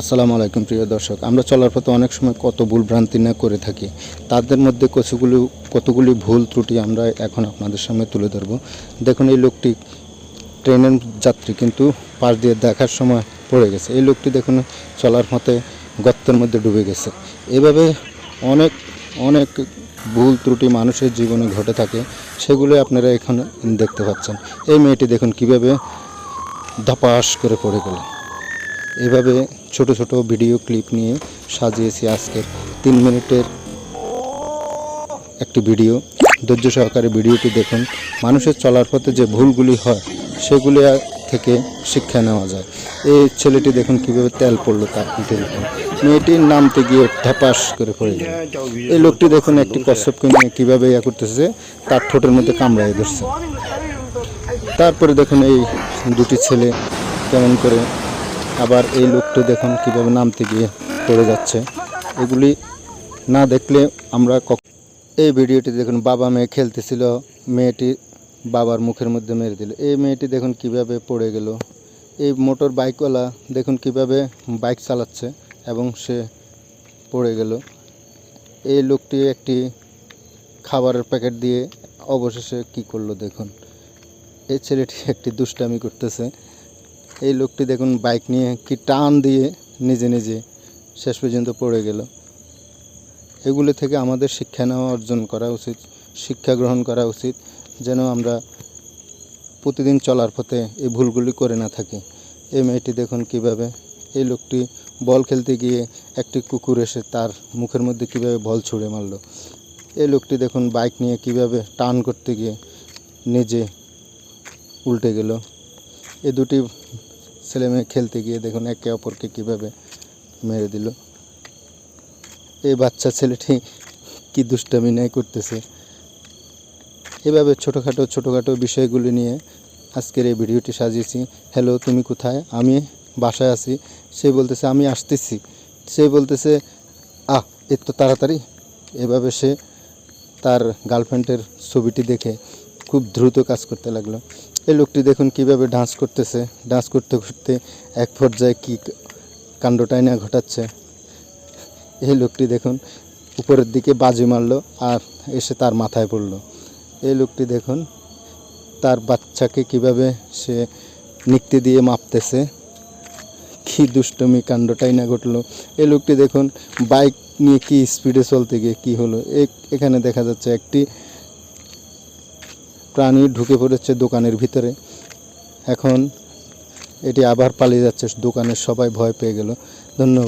আসসালামু আলাইকুম, প্রিয় দর্শক। আমরা চলার পথে অনেক সময় কত ভুল ভ্রান্তি না করে থাকি। তাদের মধ্যে কতগুলি কতগুলি ভুল ত্রুটি আমরা এখন আপনাদের সামনে তুলে ধরবো। দেখুন, এই লোকটি ট্রেনের যাত্রী, কিন্তু পাশ দিয়ে দেখার সময় পড়ে গেছে। এই লোকটি দেখুন, চলার পথে গর্তের মধ্যে ডুবে গেছে। এভাবে অনেক অনেক ভুল ত্রুটি মানুষের জীবনে ঘটে থাকে, সেগুলো আপনারা এখানে দেখতে পাচ্ছেন। এই মেয়েটি দেখুন, কীভাবে ধপাস করে পড়ে গেল। এভাবে ছোট ছোট ভিডিও ক্লিপ নিয়ে সাজিয়েছি আজকের তিন মিনিটের একটি ভিডিও। ধৈর্য সহকারে ভিডিওটি দেখুন। মানুষের চলার পথে যে ভুলগুলি হয়, সেগুলি থেকে শিক্ষা নেওয়া যায়। এই ছেলেটি দেখুন কীভাবে তেল পড়ল তার উপর। মেয়েটির নামতে গিয়ে ঠেপাস করে পড়ে এই লোকটি দেখুন একটি কশ্যপকে নিয়ে কীভাবে ইয়া করতেছে তার ঠোঁটের মধ্যে কামড়াই ধরছে। তারপরে দেখুন এই দুটি ছেলে কেমন করে আবার এই লোকটা দেখুন কীভাবে নামতে গিয়ে পড়ে যাচ্ছে। এগুলি না দেখলে আমরা এই ভিডিওটি দেখুন, বাবা মেয়ে খেলতেছিল, মেয়েটি বাবার মুখের মধ্যে মেরে দিল। এই মেয়েটি দেখুন কীভাবে পড়ে গেল। এই মোটর বাইকওয়ালা দেখুন কীভাবে বাইক চালাচ্ছে এবং সে পড়ে গেল। এই লোকটি একটি খাবারের প্যাকেট দিয়ে অবশেষে কি করল দেখুন। এই ছেলেটি একটি দুষ্টামি করতেছে। এই লোকটি দেখুন বাইক নিয়ে কি টান দিয়ে নিজে নিজে শেষ পর্যন্ত পড়ে গেল। এগুলো থেকে আমাদের শিক্ষা নেওয়া, অর্জন করা উচিত, শিক্ষা গ্রহণ করা উচিত, যেন আমরা প্রতিদিন চলার পথে এই ভুলগুলি করে না থাকি। এই মেয়েটি দেখুন কীভাবে এই লোকটি বল খেলতে গিয়ে একটি কুকুর এসে তার মুখের মধ্যে কীভাবে বল ছুঁড়ে মারলো। এই লোকটি দেখুন বাইক নিয়ে কীভাবে টান করতে গিয়ে নিজে উল্টে গেল। এই দুটি ছেলে মেয়ে খেলতে গিয়ে দেখুন একে অপরকে কীভাবে মেরে দিল। এই বাচ্চা ছেলেটি কি দুষ্টামি নাই করতেছে। এভাবে ছোটোখাটো ছোটোখাটো বিষয়গুলি নিয়ে আজকের এই ভিডিওটি সাজিয়েছি। হ্যালো, তুমি কোথায়? আমি বাসায় আছি। সে বলতেছে, আমি আসতেছি। সে বলতেছে, আহ এত তাড়াতাড়ি। এভাবে সে তার গার্লফ্রেন্ডের ছবিটি দেখে খুব দ্রুত কাজ করতে লাগল। এই লোকটি দেখুন কীভাবে ডান্স করতেছে। ডান্স করতে করতে এক পর্যায়ে কী কাণ্ডটাই না ঘটাচ্ছে। এই লোকটি দেখুন উপরের দিকে বাজি মারলো আর এসে তার মাথায় পড়ল। এই লোকটি দেখুন তার বাচ্চাকে কীভাবে সে নিক্তি দিয়ে মাপতেছে। কি দুষ্টমি কাণ্ডটাই না ঘটলো। এই লোকটি দেখুন বাইক নিয়ে কি স্পিডে চলতে গিয়ে কি হলো। এখানে দেখা যাচ্ছে একটি প্রাণী ঢুকে পড়েছে দোকানের ভিতরে। এখন এটি আবার পালিয়ে যাচ্ছে, দোকানের সবাই ভয় পেয়ে গেল। ধন্যবাদ।